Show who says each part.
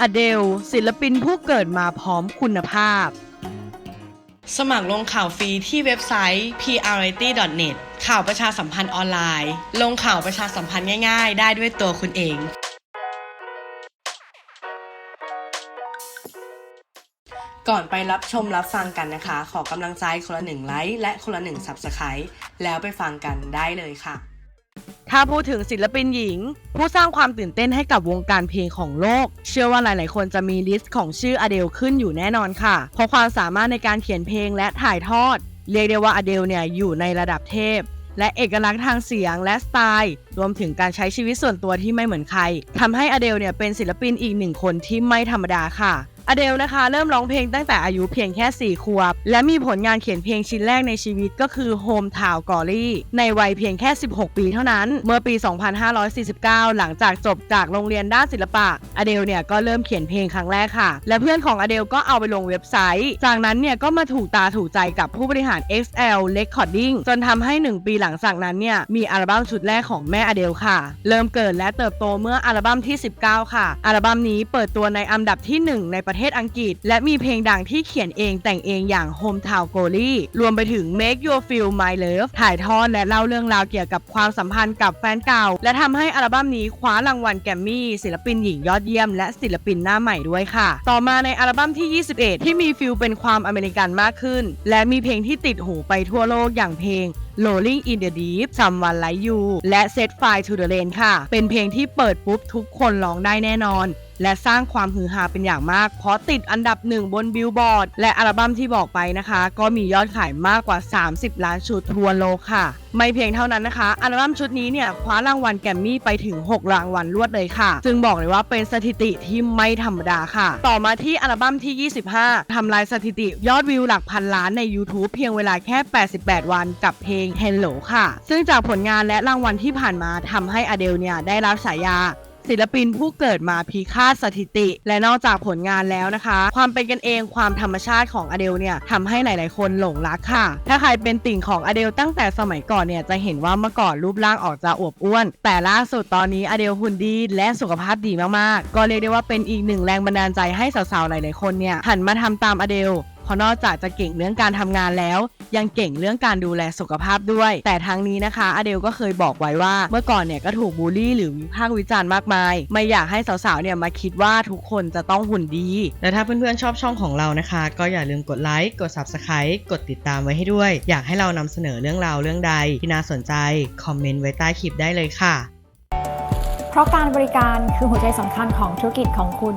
Speaker 1: อเดล ศิลปินผู้เกิดมาพร้อมคุณภาพ สมัครลงข่าวฟรีที่เว็บไซต์ prrity.net ข่าวประชาสัมพันธ์ออนไลน์ ลงข่าวประชาสัมพันธ์ง่ายๆ ได้ด้วยตัวคุณเองก่อนไปรับชมรับฟังกันนะคะ ขอกำลังใจคนละหนึ่งไลค์และคนละหนึ่ง Subscribe แล้วไปฟังกันได้เลยค่ะ ถ้าพูดถึงศิลปินหญิง ผู้สร้างความตื่นเต้นให้กับวงการเพลงของโลก เชื่อว่าหลายๆ คนจะมีลิสต์ของชื่ออเดลขึ้นอยู่แน่นอนค่ะ เพราะความสามารถในการเขียนเพลงและถ่ายทอด เรียกได้ว่าอเดลเนี่ยอยู่ในระดับเทพ และเอกลักษณ์ทางเสียงและสไตล์ รวมถึงการใช้ชีวิตส่วนตัวที่ไม่เหมือนใครทำให้อเดลเนี่ยเป็นศิลปินอีกหนึ่งคนที่ไม่ธรรมดาค่ะ อเดลนะคะ เริ่มร้องเพลงตั้งแต่อายุเพียงแค่ 4 ขวบ และมีผลงานเขียนเพลงชิ้นแรกในชีวิตก็คือ Home Town Glory ในวัยเพียงแค่ 16 ปีเท่านั้น เมื่อปี 2549 หลังจากจบจากโรงเรียนด้านศิลปะ อเดลเนี่ยก็เริ่มเขียนเพลงครั้งแรกค่ะ และเพื่อนของอเดลก็เอาไปลงเว็บไซต์ จากนั้นเนี่ยก็มาถูกตาถูกใจกับผู้บริหาร XL Recording จนทำให้ 1 ปีหลังจากนั้นเนี่ยมีอัลบั้มชุดแรกของแม่อเดลค่ะ เริ่มเกิดและเติบโตเมื่ออัลบั้มที่ 19 ค่ะ อัลบั้มนี้เปิดตัวในอันดับที่ 1 ในประเทศอังกฤษ และมีเพลงดังที่เขียนเองแต่งเองอย่าง Hometown Glory รวมไปถึง Make Your Feel My Love ถ่ายทอดและเล่าเรื่องราวเกี่ยวกับความสัมพันธ์กับแฟนเก่า และทำให้อัลบั้มนี้คว้ารางวัลแกรมมี่ศิลปินหญิงยอดเยี่ยมและศิลปินหน้าใหม่ด้วยค่ะ ต่อมาในอัลบั้มที่ 21 ที่มีฟิลเป็นความอเมริกันมากขึ้น และมีเพลงที่ติดหูไปทั่วโลกอย่างเพลง Rolling in the Deep Someone Like You และ Set Fire to the Rain ค่ะ เป็นเพลงที่เปิดปุ๊บทุกคนร้องได้แน่นอน และสร้างความฮือฮาเป็นอย่างมาก เพราะติดอันดับหนึ่งบนบิลบอร์ดและอัลบั้มที่บอกไปนะคะ ก็มียอดขายมากกว่า 30 ล้านชุดทั่วโลกค่ะ ไม่เพียงเท่านั้นนะคะ อัลบั้มชุดนี้เนี่ยคว้ารางวัลแกรมมี่ไปถึง 6 รางวัลรวดเลยค่ะซึ่งบอกเลยว่าเป็นสถิติที่ไม่ธรรมดาค่ะ ต่อมาที่อัลบั้มที่ 25ทำลายสถิติยอดวิวหลักพันล้านใน YouTube เพียงเวลาแค่ 88 วันกับเพลง Hello ค่ะ ซึ่งจากผลงานและรางวัลที่ผ่านมาทำให้อเดลเนี่ยได้รับฉายา ศิลปินผู้เกิดมาพีคาดสถิติ และนอกจากผลงานแล้วนะคะ ความเป็นกันเองความธรรมชาติของอเดลเนี่ยทำให้หลาย ๆ คนหลงรักค่ะ ถ้าใครเป็นติ่งของอเดลตั้งแต่สมัยก่อนเนี่ยจะเห็นว่าเมื่อก่อนรูปร่างออกจะอวบอ้วน แต่ล่าสุดตอนนี้อเดลหุ่นดีและสุขภาพดีมาก ๆ ก็เรียกได้ว่าเป็นอีกหนึ่งแรงบันดาลใจให้สาว ๆ หลาย ๆ คนเนี่ยหันมาทำตามอเดล เพราะนอกจากจะเก่งเรื่องการทำงานแล้ว ยังเก่งเรื่องการดูแลสุขภาพด้วย แต่ทั้งนี้นะคะอเดลก็เคยบอกไว้ว่า เมื่อก่อนเนี่ยก็ถูกบูลลี่หรือวิพากษ์วิจารณ์มากมาย ไม่อยากให้สาวๆเนี่ยมาคิดว่าทุกคนจะต้องหุ่นดี และถ้าเพื่อนๆชอบช่องของเรานะคะ ก็อย่าลืมกดไลค์กด Subscribe กดติดตามไว้ให้ด้วย อยากให้เรานำเสนอเรื่องราวเรื่องใดที่น่าสนใจคอมเมนต์ไว้ใต้คลิปได้เลยค่ะ
Speaker 2: เพราะการบริการคือหัวใจสำคัญของธุรกิจของคุณ